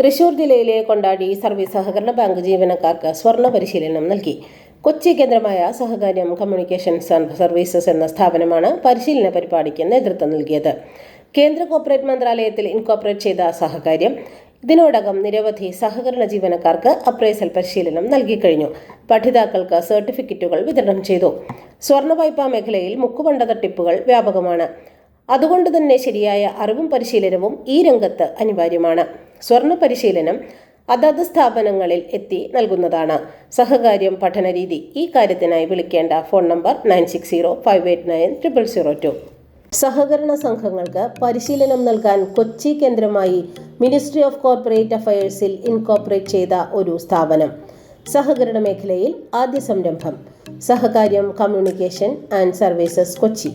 തൃശൂർ ജില്ലയിലെ കൊണ്ടാടി സർവീസ് സഹകരണ ബാങ്ക് ജീവനക്കാർക്ക് സ്വർണ പരിശീലനം നൽകി. കൊച്ചി കേന്ദ്രമായ സഹകാര്യം കമ്മ്യൂണിക്കേഷൻസ് ആൻഡ് സർവീസസ് എന്ന സ്ഥാപനമാണ് പരിശീലന പരിപാടിക്ക് നേതൃത്വം നൽകിയത്. കേന്ദ്ര കോർപ്പറേറ്റ് മന്ത്രാലയത്തിൽ ഇൻകോർപ്പറേറ്റ് ചെയ്ത സഹകാര്യം. ഇതിനോടകം നിരവധി സഹകരണ ജീവനക്കാർക്ക് അപ്രൈസൽ പരിശീലനം നൽകിക്കഴിഞ്ഞു പഠിതാക്കൾക്ക് സർട്ടിഫിക്കറ്റുകൾ വിതരണം ചെയ്തു. സ്വർണ വായ്പാ മേഖലയിൽ മുക്കുപണ്ട തട്ടിപ്പുകൾ വ്യാപകമാണ്. അതുകൊണ്ട് തന്നെ ശരിയായ അറിവും പരിശീലനവും ഈ രംഗത്ത് അനിവാര്യമാണ്. സ്വർണ പരിശീലനം അതത് സ്ഥാപനങ്ങളിൽ എത്തി നൽകുന്നതാണ്. സഹകാര്യം പഠനരീതി ഈ കാര്യത്തിനായി വിളിക്കേണ്ട phone number nine six zero five eight nine triple zero two. സഹകരണ സംഘങ്ങൾക്ക് പരിശീലനം നൽകാൻ കൊച്ചി കേന്ദ്രമായി മിനിസ്ട്രി ഓഫ് കോർപ്പറേറ്റ് അഫയേഴ്സിൽ ഇൻകോർപ്പറേറ്റ് ചെയ്ത ഒരു സ്ഥാപനം. സഹകരണ മേഖലയിൽ ആദ്യ സംരംഭം. Sahakaryam communication and services Kochi.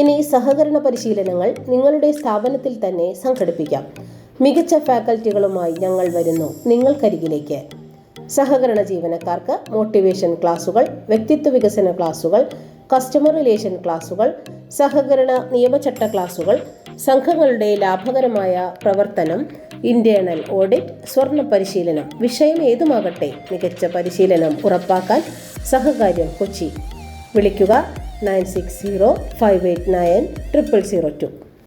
ഇനി സഹകരണ പരിശീലനങ്ങൾ നിങ്ങളുടെ സ്ഥാപനത്തിൽ തന്നെ സംഘടിപ്പിക്കാം. മികച്ച ഫാക്കൽറ്റികളുമായി ഞങ്ങൾ വരുന്നു നിങ്ങൾക്കരികിലേക്ക്. സഹകരണ ജീവനക്കാർക്ക് മോട്ടിവേഷൻ ക്ലാസുകൾ വ്യക്തിത്വ വികസന ക്ലാസുകൾ കസ്റ്റമർ റിലേഷൻ ക്ലാസുകൾ സഹകരണ നിയമചട്ട ക്ലാസുകൾ സംഘങ്ങളുടെ ലാഭകരമായ പ്രവർത്തനം ഇന്റേണൽ ഓഡിറ്റ് സ്വർണ പരിശീലനം വിഷയം ഏതുമാകട്ടെ മികച്ച പരിശീലനം ഉറപ്പാക്കാൻ സഹകാര്യം കൊച്ചി. വിളിക്കുക nine six zero five eight nine triple zero two.